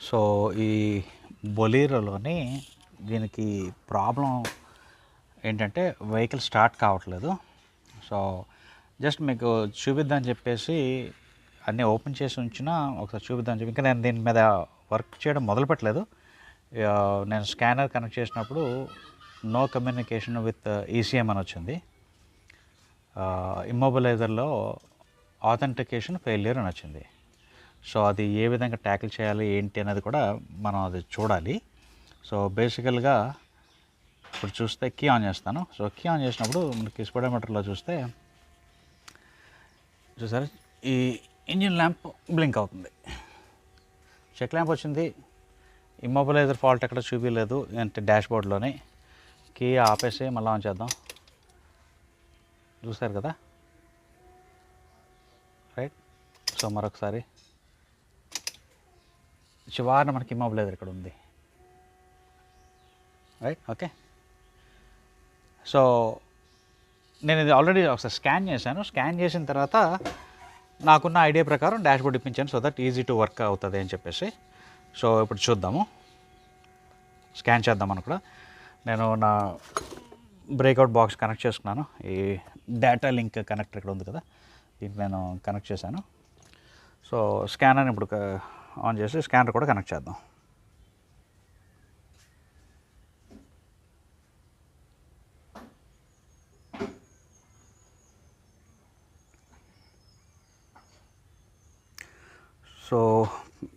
So ఈ బొలీరోలోని దీనికి problem ఏంటంటే వెహికల్ స్టార్ట్ కావట్లేదు. సో జస్ట్ మీకు చూపిద్దామని చెప్పేసి అన్నీ ఓపెన్ చేసి ఉంచిన ఒకసారి చూపిద్దామని చెప్పి ఇంకా నేను దీని మీద వర్క్ చేయడం మొదలు పెట్టలేదు. నేను స్కానర్ కనెక్ట్ చేసినప్పుడు నో కమ్యూనికేషన్ విత్ ఈసీఎం అని వచ్చింది. ఇమ్మొబిలైజర్లో ఆథెంటికేషన్ ఫెయిల్యూర్ అని వచ్చింది. సో అది ఏ విధంగా ట్యాకిల్ చేయాలి ఏంటి అనేది కూడా మనం అది చూడాలి. సో బేసికల్గా ఇప్పుడు చూస్తే కీ ఆన్ చేస్తాను. సో కీ ఆన్ చేసినప్పుడు మనకి స్పీడోమీటర్లో చూస్తే చూసారా? ఈ ఇంజిన్ ల్యాంప్ బ్లింక్ అవుతుంది. చెక్ ల్యాంప్ వచ్చింది. ఇమ్మొబిలైజర్ ఫాల్ట్ ఎక్కడ చూపించలేదు. అంటే డాష్ బోర్డ్లోని కీ ఆపేసి మళ్ళీ ఆన్ చేద్దాం. చూసారు కదా? రైట్. సో మరొకసారి. చివరిన మనకి ఇమ్మొబిలైజర్ ఇక్కడ ఉంది. రైట్ ఓకే సో నేను ఇది ఆల్రెడీ ఒకసారి స్కాన్ చేశాను. స్కాన్ చేసిన తర్వాత నాకున్న ఐడియా ప్రకారం dashboard ఇప్పించాను so that easy to work అవుతుంది అని చెప్పేసి. సో ఇప్పుడు చూద్దాము. స్కాన్ చేద్దాం కూడా. నేను నా బ్రేక్అవుట్ బాక్స్ కనెక్ట్ చేసుకున్నాను. ఈ డేటా లింక్ కనెక్టర్ ఇక్కడ ఉంది కదా. దీనికి నేను కనెక్ట్ చేశాను. సో స్కానర్ ఇప్పుడు ఆన్ చేసి స్కానర్ కూడా కనెక్ట్ చేద్దాం. సో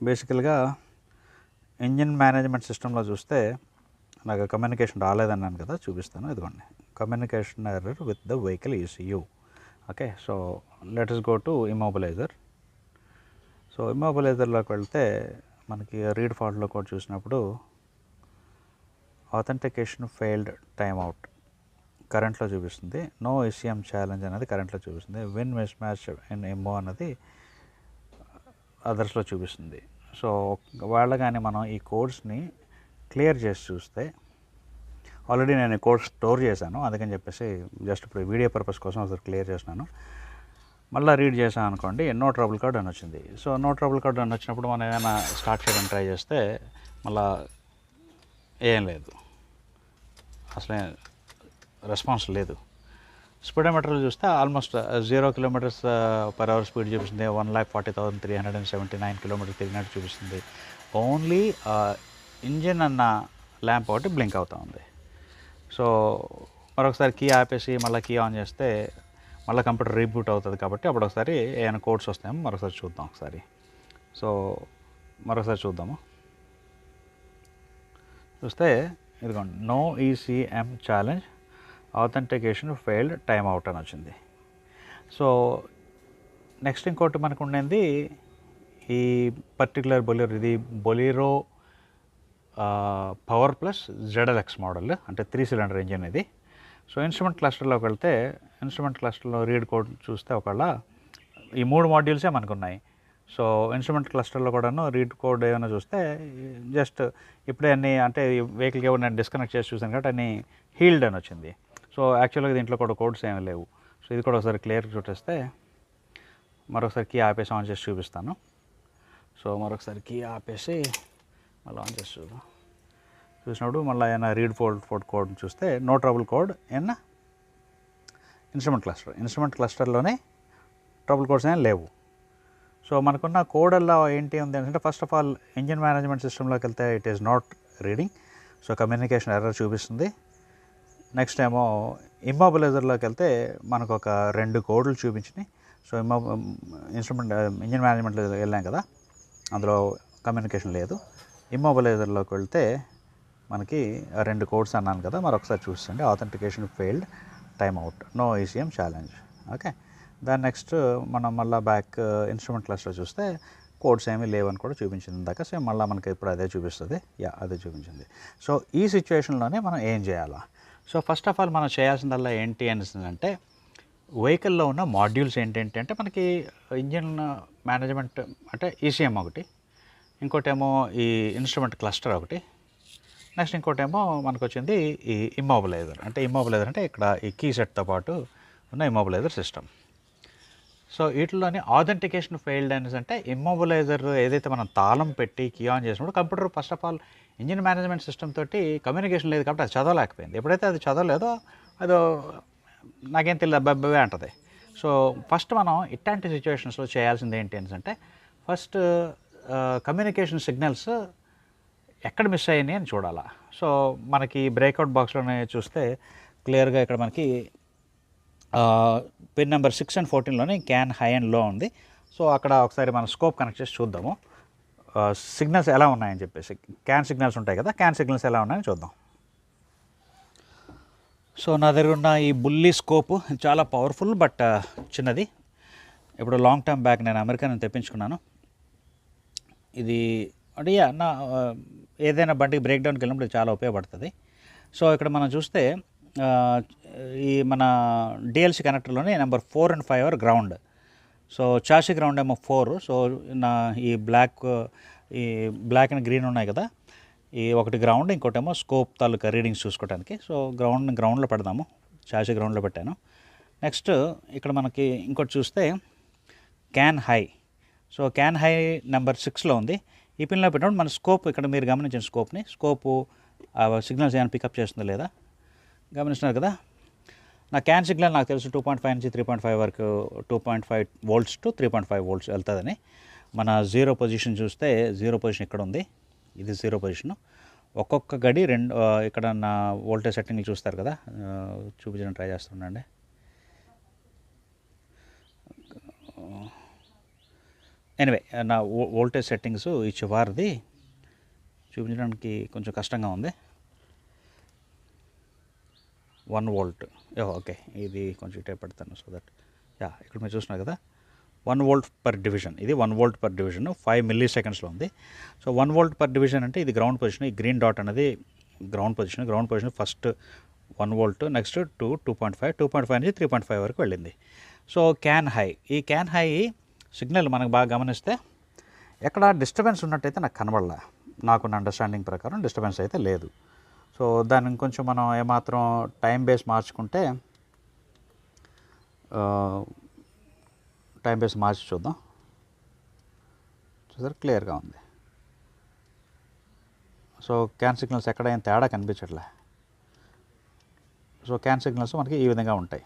బేసికల్గా ఇంజిన్ మేనేజ్మెంట్ సిస్టంలో చూస్తే నాకు కమ్యూనికేషన్ రాలేదన్నాను కదా చూపిస్తాను. ఇదిగోండి. Communication error with the vehicle ECU. Okay so let us go to immobilizer so ఇమ్మొబిలైజర్లోకి వెళ్తే మనకి రీడ్ ఫాల్ట్లో కూడా చూసినప్పుడు ఆథెంటికేషన్ ఫెయిల్డ్ టైమ్ అవుట్ కరెంట్లో చూపిస్తుంది. నో ఈసీఎం ఛాలెంజ్ అనేది కరెంట్లో చూపిస్తుంది. విన్ మిస్ మ్యాచ్ ఇన్ ఎమో అన్నది అదర్స్లో చూపిస్తుంది. సో వాళ్ళ కానీ మనం ఈ కోడ్స్ని క్లియర్ చేసి చూస్తే ఆల్రెడీ నేను ఈ కోడ్ స్టోర్ చేశాను. అందుకని చెప్పేసి జస్ట్ ఇప్పుడు వీడియో పర్పస్ కోసం ఒకసారి క్లియర్ చేసినాను మళ్ళీ రీడ్ చేసాం అనుకోండి నో ట్రబుల్ కార్డ్ అని వచ్చింది. సో నో ట్రబుల్ కార్డ్ అని వచ్చినప్పుడు మనం ఏమైనా స్టార్ట్ చేయడం ట్రై చేస్తే మళ్ళా ఏం లేదు. అసలే రెస్పాన్స్ లేదు. స్పీడోమీటర్లు చూస్తే almost zero kilometres per hour speed చూపిస్తుంది. One lakh forty thousand three hundred and seventy nine kilometres తిరిగినట్టు చూపిస్తుంది. ఓన్లీ ఇంజిన్ uh, అన్న ల్యాంప్ ఒకటి బ్లింక్ అవుతూ ఉంది. సో మరొకసారి కీ ఆపేసి మళ్ళీ కీ ఆన్ చేస్తే మళ్ళీ కంప్యూటర్ రీబూట్ అవుతుంది కాబట్టి అప్పుడు ఒకసారి ఏమైనా కోడ్స్ వస్తాయేమో మరొకసారి చూద్దాం ఒకసారి. సో మరొకసారి చూద్దాము. చూస్తే ఇదిగోండి no ECM challenge authentication failed time out అని వచ్చింది. సో నెక్స్ట్ ఇంకోటి మనకు ఉండేది ఈ పర్టికులర్ బొలీరో ఇది Bolero power plus ZLX model అంటే త్రీ సిలిండర్ ఇంజిన్ ఇది. సో ఇన్స్ట్రుమెంట్ క్లస్టర్లోకి వెళ్తే ఇన్స్ట్రుమెంట్ క్లస్టర్లో రీడ్ కోడ్ చూస్తే ఒకవేళ ఈ మూడు మాడ్యూల్సే మనకు ఉన్నాయి సో ఇన్స్ట్రుమెంట్ క్లస్టర్లో కూడాను రీడ్ కోడ్ ఏమైనా చూస్తే జస్ట్ ఇప్పుడే అన్ని అంటే వెహికల్కి ఏమైనా డిస్కనెక్ట్ చేసి చూసాను కాబట్టి అన్ని హీల్డ్ అని వచ్చింది. సో యాక్చువల్గా దీంట్లో కూడా కోడ్స్ ఏమీ లేవు. సో ఇది కూడా ఒకసారి క్లియర్ చూపిస్తే మరొకసారి కీ ఆపేసి ఆన్ చేసి చూపిస్తాను. సో మరొకసారి కీ ఆపేసి మళ్ళీ ఆన్ చేసి చూద్దాం. చూసినప్పుడు మళ్ళీ ఏమైనా రీడ్ ఫోల్డ్ ఫోర్ కోడ్ చూస్తే నో ట్రబుల్ కోడ్ ఏమన్నా ఇన్స్ట్రుమెంట్ క్లస్టర్ ఇన్స్ట్రుమెంట్ క్లస్టర్లోనే ట్రబుల్ కోడ్స్ ఏం లేవు. సో మనకున్న కోడ్ అలా ఏంటి ఉంది అంటే first of all engine management సిస్టంలోకి వెళ్తే it is not reading so communication error చూపిస్తుంది. నెక్స్ట్ ఏమో ఇమ్మొబిలైజర్లోకి వెళ్తే మనకు ఒక రెండు కోడ్లు చూపించినాయి. సో ఇమ్మో ఇన్స్ట్రుమెంట్ ఇంజిన్ మేనేజ్మెంట్లో వెళ్ళాం కదా అందులో కమ్యూనికేషన్ లేదు. ఇమ్మొబిలైజర్లోకి వెళ్తే మనకి రెండు కోడ్స్ అన్నాను కదా మరొకసారి చూసండి authentication failed time out no ECM challenge okay దాని నెక్స్ట్ మనం మళ్ళీ బ్యాక్ ఇన్స్ట్రుమెంట్ క్లాస్లో చూస్తే కోడ్స్ ఏమీ లేవని కూడా చూపించింది ఇందాక. సేమ్ మళ్ళీ మనకి ఇప్పుడు అదే చూపిస్తుంది. యా అదే చూపించింది. సో ఈ సిచ్యువేషన్లోనే మనం ఏం చేయాలా? సో ఫస్ట్ ఆఫ్ ఆల్ మనం చేయాల్సిందల్లా ఏంటి అంటే వెహికల్లో ఉన్న మాడ్యూల్స్ ఏంటంటే అంటే మనకి ఇంజిన్ మేనేజ్మెంట్ అంటే ఈసీఎం ఒకటి. ఇంకోటేమో ఈ ఇన్స్ట్రుమెంట్ క్లస్టర్ ఒకటి. నెక్స్ట్ ఇంకోటేమో మనకు వచ్చింది ఈ ఇమ్మొబిలైజర్ అంటే ఇమ్మొబిలైజర్ అంటే ఇక్కడ ఈ కీ సెట్తో పాటు ఉన్న ఇమ్మొబిలైజర్ సిస్టమ్ సో వీటిలోని ఆథెంటికేషన్ ఫెయిల్డ్ అనేసి అంటే ఇమ్మొబిలైజర్ ఏదైతే మనం తాళం పెట్టి కీ ఆన్ చేసినప్పుడు computer first of all engine management system తోటి కమ్యూనికేషన్ లేదు కాబట్టి అది చదవలేకపోయింది. ఎప్పుడైతే అది చదవలేదో అదో నాకేం తెలియదు అబ్బాయి అంటది. సో ఫస్ట్ మనం ఇట్లాంటి సిచ్యువేషన్స్లో చేయాల్సింది ఏంటి అంటే ఫస్ట్ కమ్యూనికేషన్ సిగ్నల్స్ ఎక్కడ మిస్ అయ్యాయి అని చూడాలా. సో మనకి బ్రేక్అవుట్ బాక్స్లోనే చూస్తే క్లియర్గా ఇక్కడ మనకి పిన్ నెంబర్ సిక్స్ అండ్ ఫోర్టీన్లోనే క్యాన్ హై అండ్లో ఉంది. సో అక్కడ ఒకసారి మనం స్కోప్ కనెక్ట్ చేసి చూద్దాము. సిగ్నల్స్ ఎలా ఉన్నాయని చెప్పేసి. క్యాన్ సిగ్నల్స్ ఉంటాయి కదా క్యాన్ సిగ్నల్స్ ఎలా ఉన్నాయని చూద్దాం. సో నా దగ్గర ఉన్న ఈ బుల్లీ స్కోప్ చాలా పవర్ఫుల్ బట్ చిన్నది. ఇప్పుడు లాంగ్ టర్మ్ బ్యాక్ నేను అమెరికా నుంచి తెప్పించుకున్నాను. ఇది అంటే యా నా ఏదైనా బండికి బ్రేక్ డౌన్కి వెళ్ళినప్పుడు చాలా ఉపయోగపడుతుంది. సో ఇక్కడ మనం చూస్తే ఈ మన DLC కనెక్టర్లోనే number four and five are ground so chassis ground ఏమో ఫోర్ సో నా ఈ బ్లాక్ ఈ బ్లాక్ అండ్ గ్రీన్ ఉన్నాయి కదా. ఈ ఒకటి గ్రౌండ్ ఇంకోటేమో స్కోప్ తాలూకా రీడింగ్స్ చూసుకోవడానికి సో గ్రౌండ్ గ్రౌండ్లో పెడదాము. చాసి గ్రౌండ్లో పెట్టాను. నెక్స్ట్ ఇక్కడ మనకి ఇంకోటి చూస్తే CAN high so CAN high number సిక్స్లో ఉంది. ఈ పిన్లో పెట్టినప్పుడు మన స్కోప్ ఇక్కడ మీరు గమనించిన స్కోప్ని స్కోపు సిగ్నల్స్ ఏమైనా పికప్ చేస్తుందో లేదా? గమనిస్తున్నారు కదా? నా క్యాన్ సిగ్నల్ నాకు తెలుసు టూ పాయింట్ ఫైవ్ నుంచి త్రీ పాయింట్ ఫైవ్ వరకు two point five volts to three point five volts వెళ్తుందని. మన జీరో పొజిషన్ చూస్తే జీరో పొజిషన్ ఇక్కడ ఉంది. ఇది జీరో పొజిషన్ ఒక్కొక్క గడి రెండు ఇక్కడ నా వోల్టేజ్ సెట్టింగ్లు చూస్తారు కదా. ఆ, చూపించడం ట్రై చేస్తుండండి ఎనివే uh, నా వోల్టేజ్ సెట్టింగ్స్ ఈ వారిది. చూపించడానికి కొంచెం కష్టంగా ఉంది. వన్ వోల్ట్ ఓకే ఇది కొంచెం ఇటే పెడతాను సో దట్ యా ఇక్కడ మీరు చూస్తున్నారు కదా. వన్ వోల్ట్ పర్ డివిజన్ ఇది one volt per division five milli సెకండ్స్లో ఉంది. So one volt per division అంటే ఇది గ్రౌండ్ పొజిషన్ ఈ గ్రీన్ డాట్ అనేది ground position ground position first one volt next two two point five two point five నుంచి three point five వరకు వెళ్ళింది. So CAN high ఈ క్యాన్ హై సిగ్నల్ మనకు బాగా గమనిస్తే ఎక్కడ డిస్టర్బెన్స్ ఉన్నట్టయితే నాకు కనబడలే. నాకున్న అండర్స్టాండింగ్ ప్రకారం డిస్టర్బెన్స్ అయితే లేదు. సో దాన్ని ఇంకొంచెం మనం ఏమాత్రం టైం బేస్ మార్చుకుంటే టైం బేస్ మార్చి చూద్దాం. చూసారు? క్లియర్గా ఉంది. సో క్యాన్ సిగ్నల్స్ ఎక్కడైనా తేడా కనిపించట్లే. సో క్యాన్ సిగ్నల్స్ మనకి ఈ విధంగా ఉంటాయి.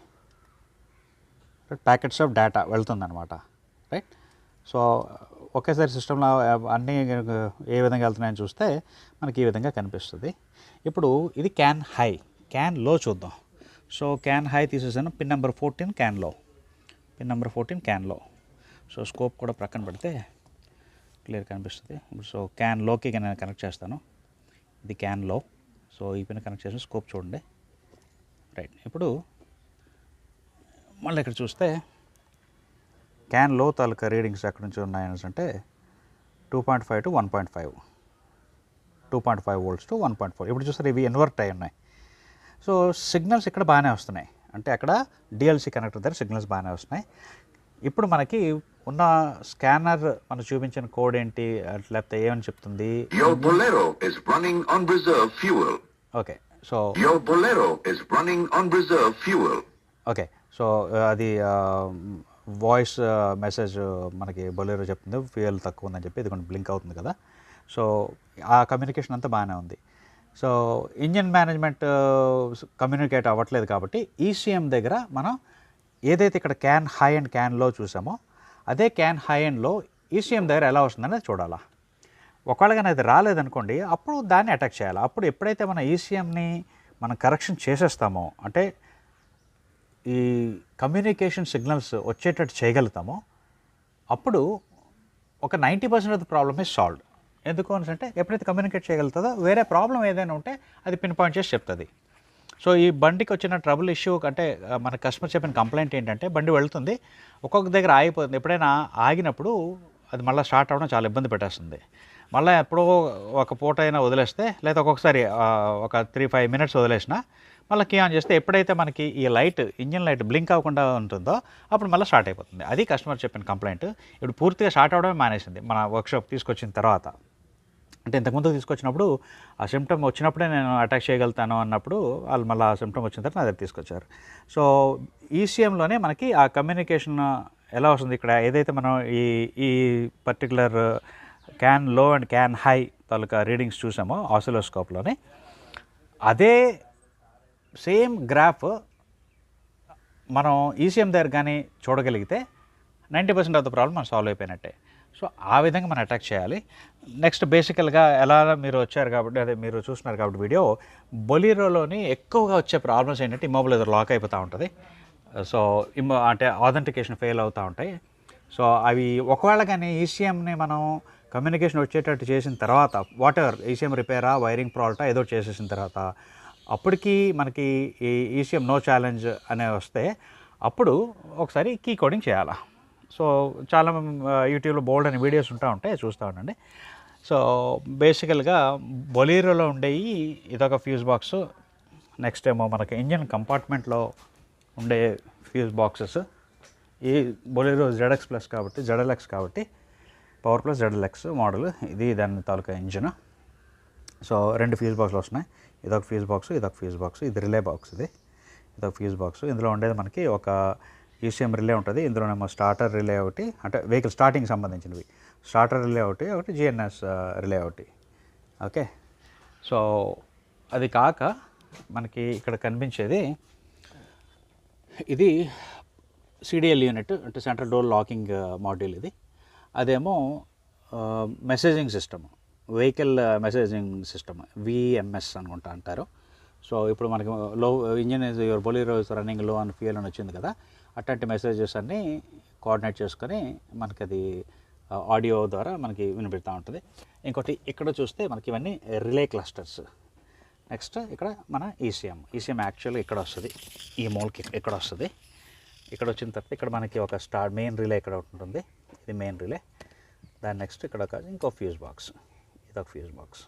ప్యాకెట్స్ ఆఫ్ డేటా వెళ్తుందన్నమాట. రైట్ సో ఒకేసారి సిస్టంలో అన్నీ ఏ విధంగా వెళ్తున్నాయని చూస్తే మనకి ఈ విధంగా కనిపిస్తుంది. ఇప్పుడు ఇది క్యాన్ హై క్యాన్లో చూద్దాం. సో క్యాన్ హై తీసేసాను. Pin number fourteen CAN low pin number fourteen CAN low so scope కూడా ప్రక్కన పెడితే క్లియర్ కనిపిస్తుంది. ఇప్పుడు సో క్యాన్లోకి నేను కనెక్ట్ చేస్తాను. ఇది క్యాన్లో సో ఈ పిన్ కనెక్ట్ చేసిన స్కోప్ చూడండి. రైట్ ఇప్పుడు మళ్ళీ ఇక్కడ చూస్తే క్యాన్లో తాలూకా రీడింగ్స్ ఎక్కడి నుంచి ఉన్నాయని అంటే two point five to one point five two point five volts to one point four ఇప్పుడు చూస్తారు ఇవి ఇన్వర్ట్ అయి ఉన్నాయి. సో సిగ్నల్స్ ఇక్కడ బాగానే వస్తున్నాయి. అంటే అక్కడ డిఎల్సి కనెక్టర్ దగ్గర సిగ్నల్స్ బాగానే వస్తున్నాయి. ఇప్పుడు మనకి ఉన్న స్కానర్ మనం చూపించిన కోడ్ ఏంటి? లేకపోతే ఏమని చెప్తుంది. ఓకే. సో. ఓకే. సో అది వాయిస్ మెసేజ్ మనకి బొలేరో చెప్తుంది ఫ్యూయల్ తక్కువ ఉందని చెప్పి ఇది కొంచెం బ్లింక్ అవుతుంది కదా. సో ఆ కమ్యూనికేషన్ అంతా బాగానే ఉంది. సో ఇంజిన్ మేనేజ్మెంట్ కమ్యూనికేట్ అవ్వట్లేదు కాబట్టి ఈసీఎం దగ్గర మనం ఏదైతే ఇక్కడ క్యాన్ హై అండ్ క్యాన్లో చూసామో అదే క్యాన్ హై అండ్లో ఈసీఎం దగ్గర ఎలా వస్తుందనేది చూడాలా. ఒకవేళ కానీ అది రాలేదనుకోండి అప్పుడు దాన్ని అటాక్ చేయాలి. అప్పుడు ఎప్పుడైతే మన ఈసీఎంని మనం కరెక్షన్ చేసేస్తామో అంటే ఈ కమ్యూనికేషన్ సిగ్నల్స్ వచ్చేటట్టు చేయగలుగుతామో అప్పుడు ఒక ninety percent of the problem is solved ఎందుకు అని అంటే ఎప్పుడైతే కమ్యూనికేట్ చేయగలుగుతుందో వేరే ప్రాబ్లం ఏదైనా ఉంటే అది పిన్ పాయింట్ చేసి చెప్తుంది. సో ఈ బండికి వచ్చిన ట్రబుల్ ఇష్యూ అంటే మన కస్టమర్ చెప్పిన కంప్లైంట్ ఏంటంటే బండి వెళ్తుంది ఒక్కొక్క దగ్గర ఆగిపోతుంది. ఎప్పుడైనా ఆగినప్పుడు అది మళ్ళీ స్టార్ట్ అవ్వడం చాలా ఇబ్బంది పెట్టేస్తుంది. మళ్ళీ ఎప్పుడో ఒక పూట అయినా వదిలేస్తే లేదా ఒక్కొక్కసారి ఒక త్రీ ఫైవ్ మినిట్స్ వదిలేసిన మళ్ళీ కీ ఆన్ చేస్తే ఎప్పుడైతే మనకి ఈ లైట్ ఇంజిన్ లైట్ బ్లింక్ అవ్వకుండా ఉంటుందో అప్పుడు మళ్ళీ స్టార్ట్ అయిపోతుంది. అది కస్టమర్ చెప్పిన కంప్లైంట్ ఇప్పుడు పూర్తిగా స్టార్ట్ అవడమే మానేసింది. మన వర్క్షాప్ తీసుకొచ్చిన తర్వాత. అంటే ఇంతకుముందు తీసుకొచ్చినప్పుడు ఆ సిమ్టమ్ వచ్చినప్పుడే నేను అటాక్ చేయగలుగుతాను అన్నప్పుడు వాళ్ళు మళ్ళీ ఆ సిమ్టమ్ వచ్చిన తర్వాత నా దగ్గర తీసుకొచ్చారు. సో ఈసీఎంలోనే మనకి ఆ కమ్యూనికేషన్ ఎలా వస్తుంది ఇక్కడ? ఏదైతే మనం ఈ ఈ particular CAN low and CAN high taluka readings చూసామో ఆసిలోస్కోప్లోనే అదే సేమ్ గ్రాఫ్ మనం ఈసీఎం దగ్గర కానీ చూడగలిగితే ninety percent of the problem మనం సాల్వ్ అయిపోయినట్టే. సో ఆ విధంగా మనం అటాక్ చేయాలి. నెక్స్ట్ బేసికల్గా ఎలా మీరు వచ్చారు కాబట్టి అదే మీరు చూస్తున్నారు కాబట్టి వీడియో బొలీరోలోని ఎక్కువగా వచ్చే ప్రాబ్లమ్స్ ఏంటంటే ఇమ్మోబిలైజర్ లాక్ అయిపోతూ ఉంటుంది. సో ఇమ్మో అంటే ఆథెంటికేషన్ ఫెయిల్ అవుతూ ఉంటాయి. సో అవి ఒకవేళ కానీ ఈసీఎంని మనం కమ్యూనికేషన్ వచ్చేటట్టు చేసిన తర్వాత వాట్ ఎవర్ ఈసీఎం రిపేరా వైరింగ్ ప్రాల్టా ఏదో చేసేసిన తర్వాత అప్పటికి మనకి ఈ ఈసీఎం నో ఛాలెంజ్ అనే వస్తే అప్పుడు ఒకసారి కీ కోడింగ్ చేయాలా. సో చాలా యూట్యూబ్లో బోల్డ్ అనే వీడియోస్ ఉంటా ఉంటాయి చూస్తూ ఉండండి. సో బేసికల్గా బొలీరోలో ఉండేవి ఇదొక ఫ్యూజ్ బాక్స్. నెక్స్ట్ ఏమో మనకి ఇంజన్ కంపార్ట్మెంట్లో ఉండే ఫ్యూజ్ బాక్సెస్. ఈ బొలీరో జెడ్ఎక్స్ ప్లస్ కాబట్టి జెడ్ఎల్ఎక్స్ కాబట్టి పవర్ ప్లస్ జెడ్ఎల్ఎక్స్ మోడల్. ఇది దాని తాలూకా ఇంజిన్. సో రెండు ఫ్యూజ్ బాక్స్లు వస్తున్నాయి. ఇదొక ఫ్యూజ్ బాక్స్ ఇదొక ఫ్యూజ్ బాక్స్ ఇది రిలే బాక్స్ ఇది. ఇదొక ఫ్యూజ్ బాక్స్ ఇందులో ఉండేది మనకి ఒక ఈసీఎం రిలే ఉంటుంది. ఇందులోనేమో స్టార్టర్ రిలే ఒకటి అంటే వెహికల్ స్టార్టింగ్ సంబంధించినవి. స్టార్టర్ రిలే ఒకటి ఒకటి జిఎన్ఎస్ రిలే ఒకటి. ఓకే? సో అది కాక మనకి ఇక్కడ కనిపించేది ఇది సిడిఎల్ యూనిట్ అంటే సెంట్రల్ డోర్ లాకింగ్ మాడ్యూల్ ఇది. అదేమో messaging system vehicle uh, messaging system VMS అనుకుంటా అంటారు. సో ఇప్పుడు మనకి low engine is your Bolero is రన్నింగ్లో అని ఫీల్ అని వచ్చింది కదా అట్లాంటి మెసేజెస్ అన్నీ కోఆర్డినేట్ చేసుకొని మనకి అది uh, ఆడియో ద్వారా మనకి వినిపెడతా ఉంటుంది. ఇంకోటి ఇక్కడ చూస్తే మనకి ఇవన్నీ రిలే క్లస్టర్స్ నెక్స్ట్ ఇక్కడ మన ఈసీఎం ఈసీఎం యాక్చువల్గా ఇక్కడ వస్తుంది. ఈ మూలకి ఇక్కడ వస్తుంది. ఇక్కడ వచ్చిన తర్వాత ఇక్కడ మనకి ఒక స్టార్ మెయిన్ రిలే ఇక్కడ ఒకటి ఉంటుంది. ఇది మెయిన్ రిలే దాని నెక్స్ట్ ఇక్కడ ఒక ఇంకో ఫ్యూజ్ బాక్స్ ఇదొక ఫ్యూజ్ బాక్స్.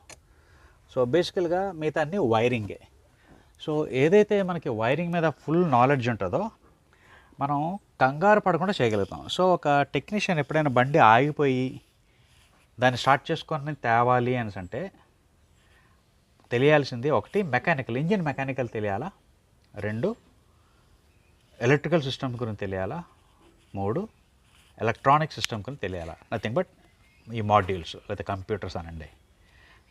సో బేసికల్గా మిగతా అన్ని వైరింగే. సో ఏదైతే మనకి వైరింగ్ మీద ఫుల్ నాలెడ్జ్ ఉంటుందో మనం కంగారు పడకుండా చేయగలుగుతాం. సో ఒక టెక్నీషియన్ ఎప్పుడైనా బండి ఆగిపోయి దాన్ని స్టార్ట్ చేసుకొని తేవాలి అని అంటే తెలియాల్సింది ఒకటి మెకానికల్ ఇంజిన్ మెకానికల్ తెలియాలా? రెండు ఎలక్ట్రికల్ సిస్టమ్ గురించి తెలియాలా? మూడు ఎలక్ట్రానిక్ సిస్టమ్ గురించి తెలియాలా? నథింగ్ బట్ ఈ మాడ్యూల్స్ లేదా కంప్యూటర్స్ అనండి.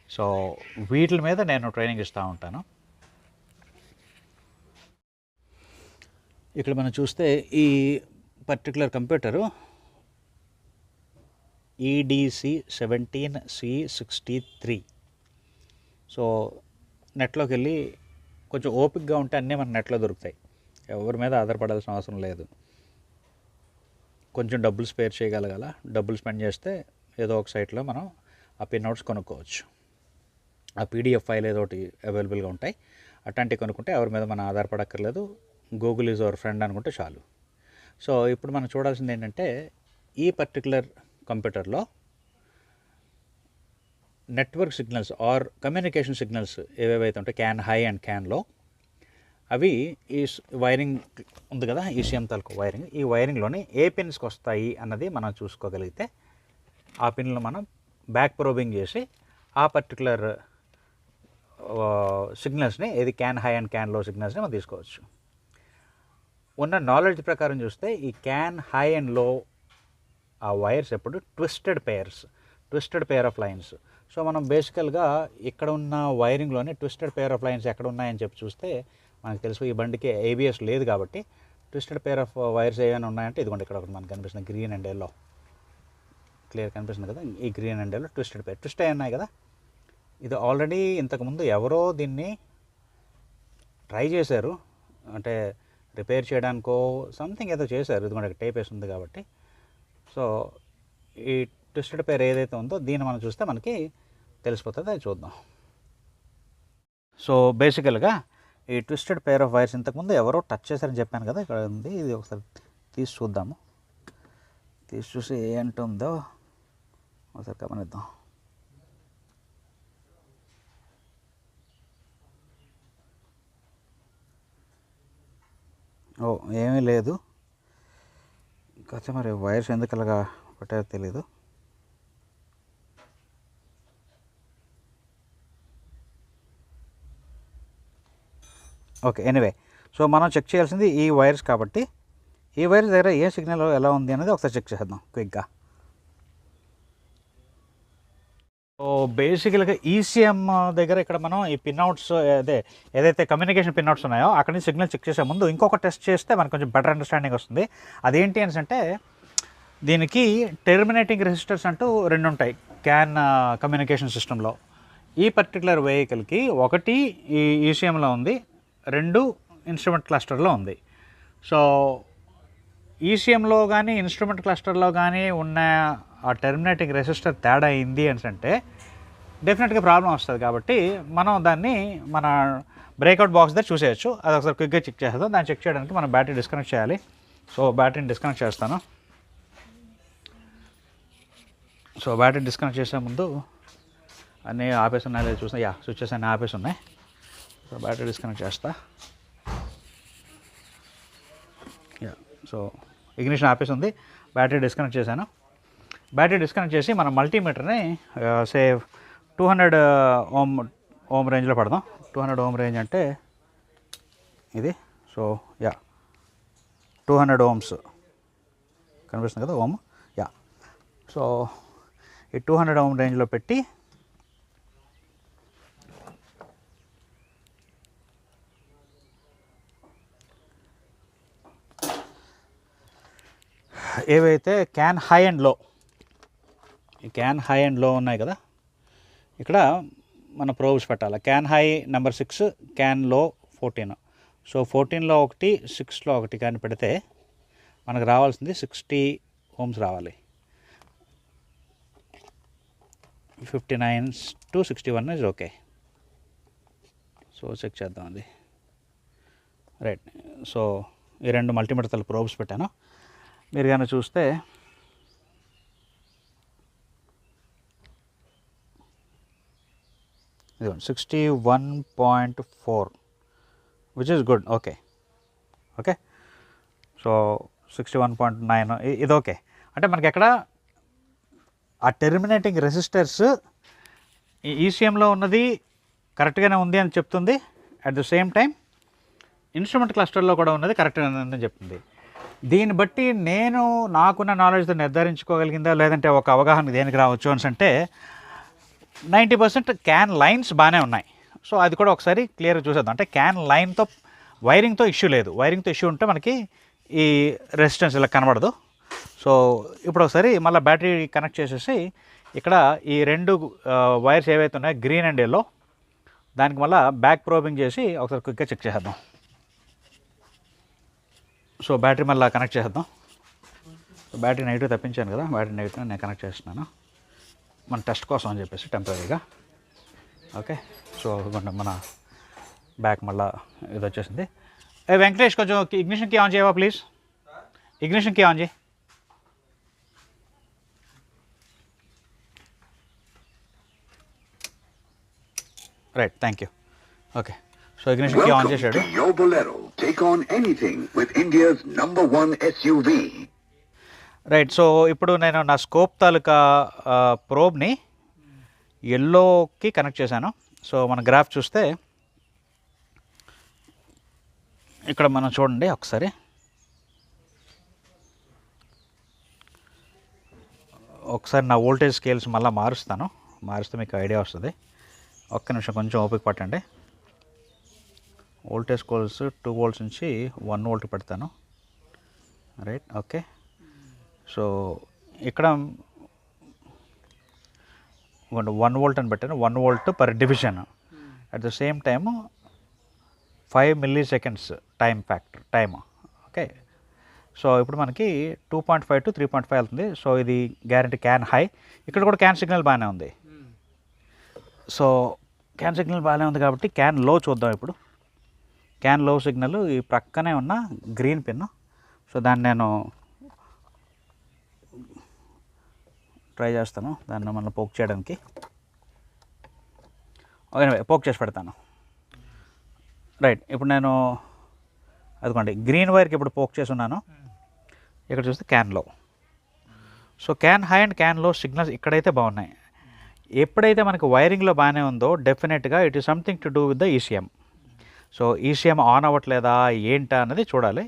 సో వీటి మీద నేను ట్రైనింగ్ ఇస్తూ ఉంటాను. ఇక్కడ మనం చూస్తే ఈ particular computer EDC seventeen C sixty three so నెట్లోకి వెళ్ళి కొంచెం ఓపిక్గా ఉంటే అన్నీ మన నెట్లో దొరుకుతాయి. ఎవరి మీద ఆధారపడాల్సిన అవసరం లేదు. కొంచెం డబ్బులు స్పేర్ చేయగలగాల. డబ్బులు స్పెండ్ చేస్తే ఏదో ఒక సైట్లో మనం ఆ పిన్ అవుట్స్ కొనుక్కోవచ్చు. ఆ పీడిఎఫ్ ఫైల్ ఏదో ఒకటి అవైలబుల్గా ఉంటాయి. అట్లాంటివి కొనుక్కుంటే ఎవరి మీద మనం ఆధారపడక్కర్లేదు. గూగుల్ ఈజ్ అవర్ ఫ్రెండ్ అనుకుంటే చాలు. సో ఇప్పుడు మనం చూడాల్సింది ఏంటంటే ఈ పర్టికులర్ కంప్యూటర్లో network signals or communication signals ఏవేవైతే ఉంటాయి క్యాన్ హై అండ్ క్యాన్లో అవి ఈ వైరింగ్ ఉంది కదా ఈసీఎం తాలూకు వైరింగ్. ఈ వైరింగ్లోని ఏ పిన్స్కి వస్తాయి అన్నది మనం చూసుకోగలిగితే ఆ పిన్లు మనం బ్యాక్ ప్రోబింగ్ చేసి ఆ పర్టికులర్ సిగ్నల్స్ని ఏది క్యాన్ హై అండ్ క్యాన్లో సిగ్నల్స్ని మనం తీసుకోవచ్చు. ఉన్న నాలెడ్జ్ ప్రకారం చూస్తే ఈ క్యాన్ హై అండ్లో ఆ వైర్స్ ఎప్పుడు twisted pairs twisted pair of lines so మనం బేసికల్గా ఇక్కడ ఉన్న వైరింగ్లోనే ట్విస్టెడ్ పేర్ ఆఫ్ లైన్స్ ఎక్కడ ఉన్నాయని చెప్పి చూస్తే మనకు తెలుసు ఈ బండికి ఏబిఎస్ లేదు కాబట్టి ట్విస్టెడ్ పేర్ ఆఫ్ వైర్స్ ఏమైనా ఉన్నాయంటే ఇదిగోండి ఇక్కడ ఒకటి మనకు కనిపిస్తుంది గ్రీన్ అండ్ ఎల్లో క్లియర్ కనిపిస్తుంది కదా ఈ green and yellow twisted pair. Twist అయి ఉన్నాయి కదా ఇది ఆల్రెడీ ఇంతకుముందు ఎవరో దీన్ని ట్రై చేశారు అంటే రిపేర్ చేయడానికో సంథింగ్ ఏదో చేశారు ఇది మనకి టేప్ వేసి ఉంది కాబట్టి. సో ఈ ట్విస్టెడ్ పేర్ ఏదైతే ఉందో దీన్ని మనం చూస్తే మనకి తెలిసిపోతుంది అది చూద్దాం. సో బేసికల్గా ఈ ట్విస్టెడ్ పేర్ ఆఫ్ వైర్స్ ఇంతకుముందు ఎవరో టచ్ చేశారని చెప్పాను కదా ఇక్కడ ఉంది ఇది ఒకసారి తీసి చూద్దాము. తీసి చూసి ఏంటుందో ఒకసారి గమనిద్దాం ఓ ఏమీ లేదు. కాకపోతే మరి వైర్స్ ఎందుకు అలాగా పెట్టారో తెలీదు. ఓకే ఎనీవే సో మనం చెక్ చేయాల్సింది ఈ వైర్స్ కాబట్టి ఈ వైర్స్ దగ్గర ఏ సిగ్నల్ ఎలా ఉంది అనేది ఒకసారి చెక్ చేద్దాం క్విక్గా సో బేసికల్గా ఈసీఎం దగ్గర ఇక్కడ మనం ఈ పిన్అవుట్స్ అదే ఏదైతే కమ్యూనికేషన్ పిన్అవుట్స్ ఉన్నాయో అక్కడి నుంచి సిగ్నల్ చెక్ చేసే ముందు ఇంకొక టెస్ట్ చేస్తే మనకు కొంచెం బెటర్ అండర్స్టాండింగ్ వస్తుంది. అదేంటి అని అంటే దీనికి టెర్మినేటింగ్ రెసిస్టర్స్ అంటూ రెండు ఉంటాయి క్యాన్ కమ్యూనికేషన్ సిస్టంలో ఈ పర్టికులర్ వెహికల్కి ఒకటి ఈ ఈసీఎంలో ఉంది రెండు ఇన్స్ట్రుమెంట్ క్లస్టర్లో ఉంది. సో ఈసీఎంలో కానీ ఇన్స్ట్రుమెంట్ క్లస్టర్లో కానీ ఉన్న ఆ టెర్మినేటింగ్ రెసిస్టర్ తేడా అయింది అని అంటే డెఫినెట్గా ప్రాబ్లం వస్తుంది కాబట్టి మనం దాన్ని మన బ్రేక్అవుట్ బాక్స్ దగ్గర చూసేయచ్చు. అది ఒకసారి క్విక్గా చెక్ చేసేద్దాం. దాన్ని చెక్ చేయడానికి మనం బ్యాటరీ డిస్కనెక్ట్ చేయాలి. సో బ్యాటరీని డిస్కనెక్ట్ చేస్తాను. సో బ్యాటరీ డిస్కనెక్ట్ చేసే ముందు అన్నీ ఆపేసి ఉన్నాయి లేదా చూసిన యా స్విచ్చెస్ అన్నీ ఆపేసి ఉన్నాయి సో బ్యాటరీ డిస్కనెక్ట్ చేస్తా. యా సో ఇగ్నిషన్ ఆపేసి ఉంది. బ్యాటరీ డిస్కనెక్ట్ చేశాను. బ్యాటరీ డిస్కనెక్ట్ చేసి మనం మల్టీమీటర్ని say two hundred ohm ohm రేంజ్లో పడదాం. టూ హండ్రెడ్ ఓమ్ రేంజ్ అంటే ఇది. So yeah two hundred ohms కనిపిస్తుంది కదా ఓమ్ యా సో ఈ టూ హండ్రెడ్ ఓమ్ రేంజ్లో పెట్టి ఏవైతే క్యాన్ హై అండ్లో ఈ క్యాన్ హై అండ్లో ఉన్నాయి కదా? ఇక్కడ మన ప్రోబ్స్ పెట్టాలి? CAN high number six CAN low fourteen so ఫోర్టీన్లో ఒకటి సిక్స్లో ఒకటి కానీ పెడితే మనకు రావాల్సింది సిక్స్టీ ఓమ్స్ రావాలి. Fifty nine to sixty one is okay so check చేద్దాం అది. రైట్ సో ఈ రెండు మల్టీమీటర్ ప్రోబ్స్ పెట్టాను. మీరు కానీ చూస్తే ఇదిగోండి sixty one point four which is good okay okay so sixty one point nine ఇది ఓకే అంటే మనకి ఎక్కడ ఆ టెర్మినేటింగ్ రెసిస్టర్స్ ఈ ఈసీఎంలో ఉన్నది కరెక్ట్గానే ఉంది అని చెప్తుంది. At the same time instrument క్లస్టర్లో కూడా ఉన్నది కరెక్ట్గా ఉందని చెప్తుంది. దీన్ని బట్టి నేను నాకున్న నాలెడ్జ్తో నిర్ధారించుకోగలిగిందా లేదంటే ఒక అవగాహన దేనికి రావచ్చు అని అంటే నైంటీ పర్సెంట్ క్యాన్ లైన్స్ బాగానే ఉన్నాయి. సో అది కూడా ఒకసారి క్లియర్గా చూసేద్దాం. అంటే క్యాన్ లైన్తో వైరింగ్తో ఇష్యూ లేదు. వైరింగ్తో ఇష్యూ ఉంటే మనకి ఈ రెసిస్టెన్స్ ఇలా కనబడదు. సో ఇప్పుడు ఒకసారి మళ్ళీ బ్యాటరీ కనెక్ట్ చేసేసి ఇక్కడ ఈ రెండు వైర్స్ ఏవైతే ఉన్నాయో గ్రీన్ అండ్ ఎల్లో దానికి మళ్ళీ బ్యాక్ ప్రోబింగ్ చేసి ఒకసారి క్విక్గా చెక్ చేసేద్దాం. సో బ్యాటరీ మళ్ళీ కనెక్ట్ చేసేద్దాం. సో బ్యాటరీ నెగిటివ్ తప్పించాను కదా బ్యాటరీ నెగిటివ్ నేను కనెక్ట్ చేస్తున్నాను. మన టెస్ట్ కోసం అని చెప్పేసి టెంపరీగా. ఓకే సో మన బ్యాక్ మళ్ళా ఇది వచ్చేసింది. ఏ వెంకటేష్ కొంచెం ఇగ్నిషన్ కీ ఆన్ చేయవా ప్లీజ్ ఇగ్నిషన్ కీ ఆన్ చేయి. Right thank you okay so ignition key on చేశాడు. your Bolero. Take on anything with India's number one SUV. Right so ఇప్పుడు నేను నా స్కోప్ తాలూకా ప్రోబ్ని ఎల్లోకి కనెక్ట్ చేశాను. సో మన గ్రాఫ్ చూస్తే ఇక్కడ మనం చూడండి ఒకసారి. ఒకసారి నా వోల్టేజ్ స్కేల్స్ మళ్ళీ మారుస్తాను. మారుస్తే మీకు ఐడియా వస్తుంది. ఒక్క నిమిషం కొంచెం ఓపిక పట్టండి. వోల్టేజ్ స్కేల్స్ టూ వోల్ట్స్ నుంచి వన్ వోల్ట్ పెడతాను. రైట్ ఓకే సో ఇక్కడ వన్ వోల్ట్ అని పెట్టాను. One volt per division at the same time five milli seconds time factor time okay so ఇప్పుడు మనకి two point five to three point five వెళ్తుంది. So ఇది guarantee CAN high ఇక్కడ కూడా can signal బాగానే ఉంది. సో క్యాన్ సిగ్నల్ బాగానే ఉంది కాబట్టి క్యాన్లో చూద్దాం ఇప్పుడు. క్యాన్లో సిగ్నల్ ఈ ప్రక్కనే ఉన్న గ్రీన్ పిన్ సో దాన్ని నేను ట్రై చేస్తాను. దాన్ని మనం పోక్ చేయడానికి. ఓకే పోక్ చేసి పెడతాను. రైట్ ఇప్పుడు నేను అదిగోండి గ్రీన్ వైర్కి ఇప్పుడు పోక్ చేసి ఉన్నాను. ఇక్కడ చూస్తే CAN low so CAN high and CAN low signals ఇక్కడైతే బాగున్నాయి. ఎప్పుడైతే మనకు వైరింగ్లో బాగానే ఉందో డెఫినెట్గా it is something to do with the ECM so ECM on అవ్వట్లేదా ఏంటా అన్నది చూడాలి.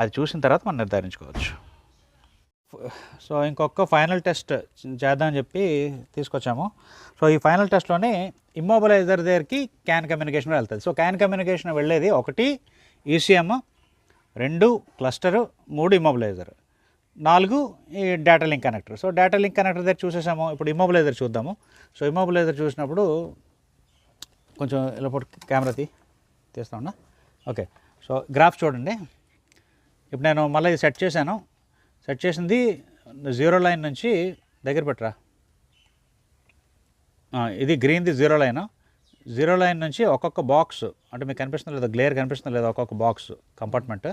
అది చూసిన తర్వాత మనం నిర్ధారించుకోవచ్చు. సో ఇంకొక ఫైనల్ టెస్ట్ చేద్దామని చెప్పి తీసుకొచ్చాము. సో ఈ ఫైనల్ టెస్ట్లోనే ఇమ్మొబిలైజర్ దగ్గరికి క్యాన్ కమ్యూనికేషన్ వెళ్తుంది. సో క్యాన్ కమ్యూనికేషన్ వెళ్ళేది ఒకటి ఈసీఎం రెండు క్లస్టరు మూడు ఇమ్మొబిలైజర్ నాలుగు ఈ data link connector so data link connector దగ్గర చూసేసాము. ఇప్పుడు ఇమ్మొబిలైజర్ చూద్దాము. సో ఇమ్మొబిలైజర్ చూసినప్పుడు కొంచెం ఇలా కెమెరా తీ తీస్తా ఉన్నా ఓకే సో గ్రాఫ్ చూడండి. ఇప్పుడు నేను మళ్ళీ సెట్ చేశాను. కట్ చేసింది జీరో లైన్ నుంచి దగ్గర పెట్టరా. ఇది గ్రీన్ది జీరో లైన్. జీరో లైన్ నుంచి ఒక్కొక్క బాక్స్ అంటే మీకు కనిపిస్తుంది లేదా గ్లేర్ కనిపిస్తుంది లేదా ఒక్కొక్క బాక్స్ కంపార్ట్మెంట్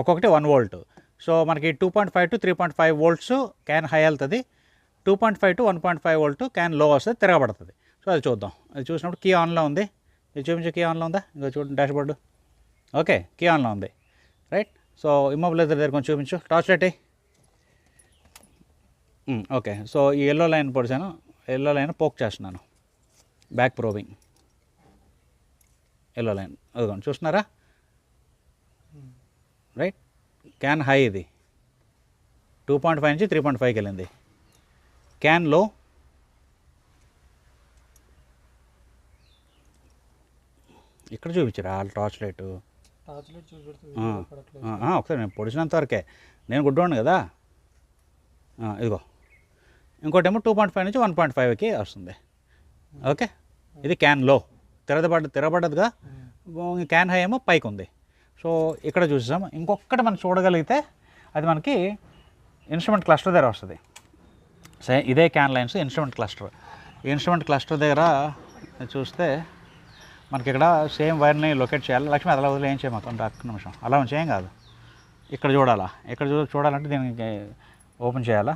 ఒక్కొక్కటి వన్ వోల్ట్. సో మనకి two point five to three point five volts CAN high వెళ్తుంది. Two point five to one point five volt CAN low వస్తుంది తిరగబడుతుంది. సో అది చూద్దాం. అది చూసినప్పుడు కీ ఆన్లో ఉంది. ఇది చూపించే కీ ఆన్లో ఉందా? ఇంకా చూడండి డాష్ బోర్డు ఓకే కీ ఆన్లో ఉంది. రైట్? సో ఇమ్మొబిలైజర్ దగ్గర కొంచెం చూపించు. టార్చ్ లైట్ అయ్యి ఓకే. సో ఈ ఎల్లో లైన్ పొడిచాను. ఎల్లో లైన్ పోక్ చేస్తున్నాను. బ్యాక్ ప్రోబింగ్ ఎల్లో లైన్ అదిగోండి చూస్తున్నారా? రైట్ క్యాన్ హై ఇది. టూ పాయింట్ ఫైవ్ నుంచి త్రీ పాయింట్ ఫైవ్కి వెళ్ళింది. క్యాన్లో ఇక్కడ చూపించరా? టార్చ్ లైట్ ఒకసారి నేను పొడిచినంత వరకే. నేను గుడ్డోండి కదా? ఇదిగో. ఇంకోటేమో టూ పాయింట్ ఫైవ్ నుంచి వన్ పాయింట్ ఫైవ్కి వస్తుంది. ఓకే? ఇది క్యాన్లో తిరగబడ్డ తిరగబడ్డదిగా క్యాన్ హై ఏమో పైకి ఉంది. సో ఇక్కడ చూసాం ఇంకొకటి మనం చూడగలిగితే అది మనకి ఇన్స్ట్రుమెంట్ క్లస్టర్ దగ్గర వస్తుంది. సే ఇదే CAN lines instrument cluster instrument cluster దగ్గర చూస్తే మనకి ఇక్కడ సేమ్ వైర్ని లొకేట్ చేయాలి. లక్ష్మి అలా వదిలే ఏం ఒక్క నిమిషం. అలా ఉంచి ఏం కాదు. ఇక్కడ చూడాలా? ఇక్కడ చూ చూడాలంటే దీనికి ఓపెన్ చేయాలా?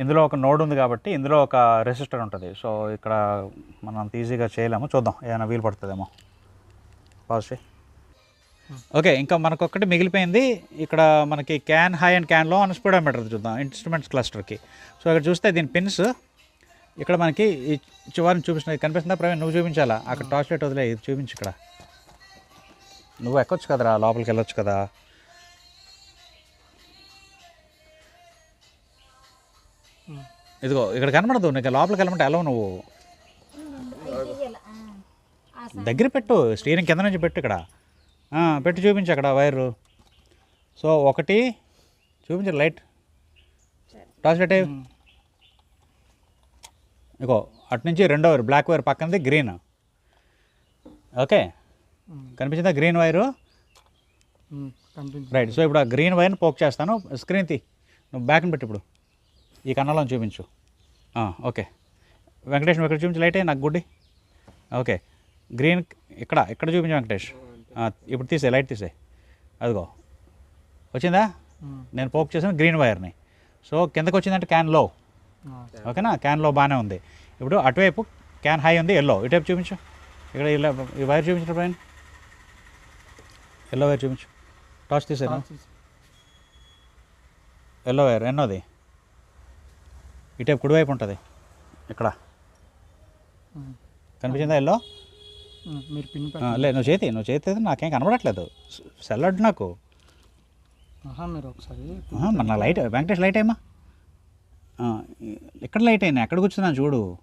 ఇందులో ఒక నోడ్ ఉంది కాబట్టి ఇందులో ఒక రెసిస్టర్ ఉంటుంది. సో ఇక్కడ మనం అంత ఈజీగా చేయలేము. చూద్దాం ఏమైనా వీలు పడుతుందేమో. పాజ్ ఓకే ఇంకా మనకొక్కటి మిగిలిపోయింది. ఇక్కడ మనకి క్యాన్ హై అండ్ క్యాన్లో అని స్పీడోమీటర్ చూద్దాం ఇన్స్ట్రుమెంట్స్ క్లస్టర్కి సో ఇక్కడ చూస్తే దీని పిన్స్ ఇక్కడ మనకి ఈ చివరిని చూపిస్తున్నది కనిపిస్తుందా? ప్రవీణ్ నువ్వు చూపించాలా? అక్కడ టార్చ్ లైట్ వదిలే ఇది చూపించు ఇక్కడ. నువ్వు ఎక్కొచ్చు కదరా లోపలికి వెళ్ళొచ్చు కదా. ఇదిగో ఇక్కడ కనబడదు నీకు లోపలికి వెళ్ళమంటే ఎలా నువ్వు. దగ్గర పెట్టు స్టీరింగ్ కింద నుంచి పెట్టు ఇక్కడ. పెట్టి చూపించు అక్కడ వైరు. సో ఒకటి చూపించు లైట్ టార్చ్ లైట్. ఇగో అటు నుంచి రెండో వైర్ బ్లాక్ వైర్ పక్కనది గ్రీన్ ఓకే. కనిపించిందా గ్రీన్ వైరు రైట్ సో ఇప్పుడు ఆ గ్రీన్ వైర్ని పోక్ చేస్తాను. స్క్రీన్ తీ. నువ్వు బ్యాక్ని పెట్టు ఇప్పుడు. ఈ కన్నాలో చూపించు. ఓకే. వెంకటేష్ ఇక్కడ చూపించు? లైట్ నాకు గుడ్డి. ఓకే. గ్రీన్ ఇక్కడ ఇక్కడ చూపించు వెంకటేష్. ఇప్పుడు తీసే లైట్ తీసే అదిగో. వచ్చిందా? ఉమ్, నేను పోక్ చేసిన గ్రీన్ వైర్ని సో కిందకి వచ్చిందంటే క్యాన్లో ఆ, ఓకేనా? క్యాన్లో బాగానే ఉంది. ఇప్పుడు అటువైపు క్యాన్ హై ఉంది ఎల్లో ఇటువైపు చూపించు. ఇక్కడ ఇలా ఈ వైర్ చూపించు పైన ఎల్లో వైర్ చూపించు. టార్చ్ తీసాను. ఎల్లో వైర్ ఎన్నోది? ఇటువైపు కుడివైపు ఉంటుంది. ఇక్కడ. కనిపించిందా ఎల్లో? మీరు పిన్ ఆ, పెట్టండి. లే నువ్వు చేతి నువ్వు చేతి నాకేం కనబడట్లేదు. సెల్ అడ్డు నాకు. మీరు ఒకసారి నా లైట్ వెంకటేష్ లైట్ అయ్యమా ఎక్కడ లైట్ అయినా ఎక్కడ కూర్చున్నాను చూడు.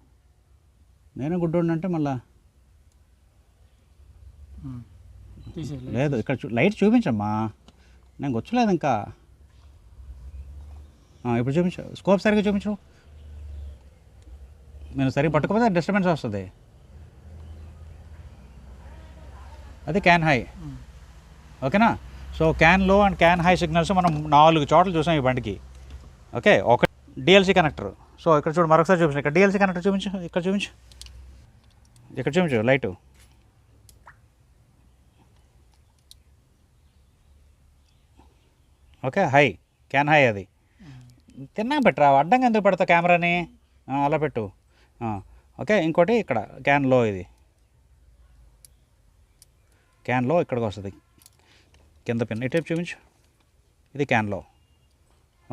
నేను గుడ్డోడిని అంటే మళ్ళా. లేదు ఇక్కడ లైట్ చూపించమ్మా. నేను కూర్చోలేదు ఇంకా. ఇప్పుడు చూపించు. స్కోప్ సరిగ్గా చూపించు. నేను సరిగ్గా పట్టుకోకపోతే డిస్టర్బెన్స్ వస్తుంది. అది క్యాన్ హై ఓకేనా? So CAN low and CAN high signals మనం నాలుగు చోట్ల చూసాం ఈ బండికి. ఓకే? ఒక డిఎల్సీ కనెక్టర్ సో ఇక్కడ చూడు మరొకసారి చూపించు. ఇక్కడ డిఎల్సీ కనెక్టర్ చూపించు. ఇక్కడ చూపించు. ఇక్కడ చూపించు light okay? High CAN high అది. తిన్నా పెట్టరా అడ్డంగా ఎందుకు పెడతావు కెమెరాని? అలా పెట్టు. ఓకే ఇంకోటి ఇక్కడ క్యాన్లో ఇది. క్యాన్లో ఇక్కడికి వస్తుంది. కింద పిన్ ఇటు చూపించు? ఇది క్యాన్లో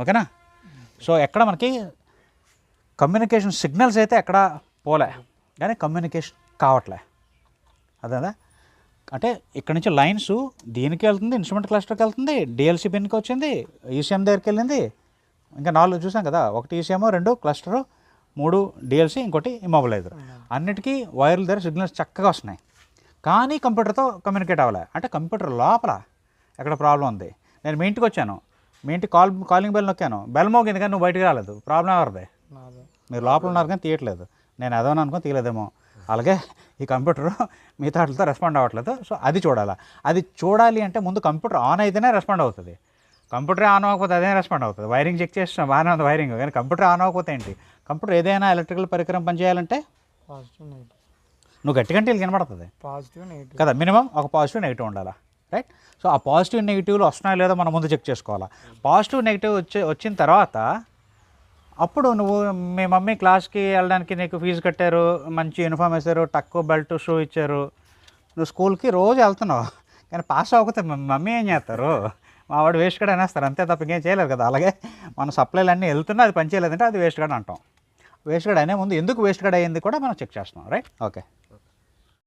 ఓకేనా? సో ఎక్కడ మనకి కమ్యూనికేషన్ సిగ్నల్స్ అయితే ఎక్కడ పోలే కానీ కమ్యూనికేషన్ కావట్లే. అదేదా అంటే ఇక్కడ నుంచి లైన్స్ దీనికి వెళ్తుంది ఇన్స్ట్రుమెంట్ క్లస్టర్కి వెళ్తుంది డిఎల్సీ పిన్కి వచ్చింది ఈసీఎం దగ్గరికి వెళ్ళింది. ఇంకా నాలుగు చూసాం కదా ఒకటి ఈసీఎం రెండు క్లస్టరు మూడు డిఎల్సీ ఇంకోటి ఇమ్మొబిలైజర్ అన్నిటికీ వైర్ల దగ్గర సిగ్నల్స్ చక్కగా వస్తున్నాయి. కానీ కంప్యూటర్తో కమ్యూనికేట్ అవ్వలే. అంటే కంప్యూటర్ లోపల ఎక్కడ ప్రాబ్లం ఉంది? నేను మీ ఇంటికి వచ్చాను. మీ ఇంటికి కాల్ కాలింగ్ బెల్ నొక్కాను. బెల్ మోగింది కానీ నువ్వు బయటికి రాలేదు. ప్రాబ్లం ఎవరిదే? మీరు లోపల ఉన్నారు కానీ తీయట్లేదు. నేను అదోని అనుకుని తీయలేదేమో. అలాగే ఈ కంప్యూటర్ మిగతా వాటితో రెస్పాండ్ అవ్వట్లేదు. సో అది చూడాలా. అది చూడాలి అంటే ముందు కంప్యూటర్ ఆన్ అయితేనే రెస్పాండ్ అవుతుంది. కంప్యూటర్ ఆన్ అవ్వకపోతే అదే రెస్పాండ్ అవుతుంది. వైరింగ్ చెక్ చేసిన బాగానే ఉంది వైరింగ్ కానీ కంప్యూటర్ ఆన్ అవ్వకపోతే ఏంటి? కంప్యూటర్ ఏదైనా ఎలక్ట్రికల్ పరికరం పనిచేయాలంటే పాజిటివ్ నెగిటివ్ నువ్వు గట్టిగంటే వీళ్ళకి కనబడుతుంది పాజిటివ్ నెగిటివ్ కదా మినిమం ఒక పాజిటివ్ నెగిటివ్ ఉండాలా? రైట్ సో ఆ పాజిటివ్ నెగిటివ్లు వస్తున్నాయో లేదో మనం ముందు చెక్ చేసుకోవాలా? పాజిటివ్ నెగిటివ్ వచ్చి వచ్చిన తర్వాత అప్పుడు నువ్వు మీ మమ్మీ క్లాస్కి వెళ్ళడానికి నీకు ఫీజు కట్టారు మంచి యూనిఫామ్ వేశారు తక్కువ బెల్ట్ షూ ఇచ్చారు. నువ్వు స్కూల్కి రోజు వెళ్తున్నావు. కానీ పాస్ అవ్వకపోతే మమ్మీ ఏం చేస్తారు? మా వాడు వేస్ట్ కూడా అనేస్తారు. అంతే తప్ప ఇంకేం చేయలేరు కదా. అలాగే మన సప్లైలు అన్నీ వెళ్తున్నా అది పని చేయలేదంటే అది వేస్ట్ కూడా అంటాం. వేస్ట్ కూడా అనే ముందు ఎందుకు వేస్ట్ కూడా అయ్యింది కూడా మనం చెక్ చేస్తున్నాం. Right okay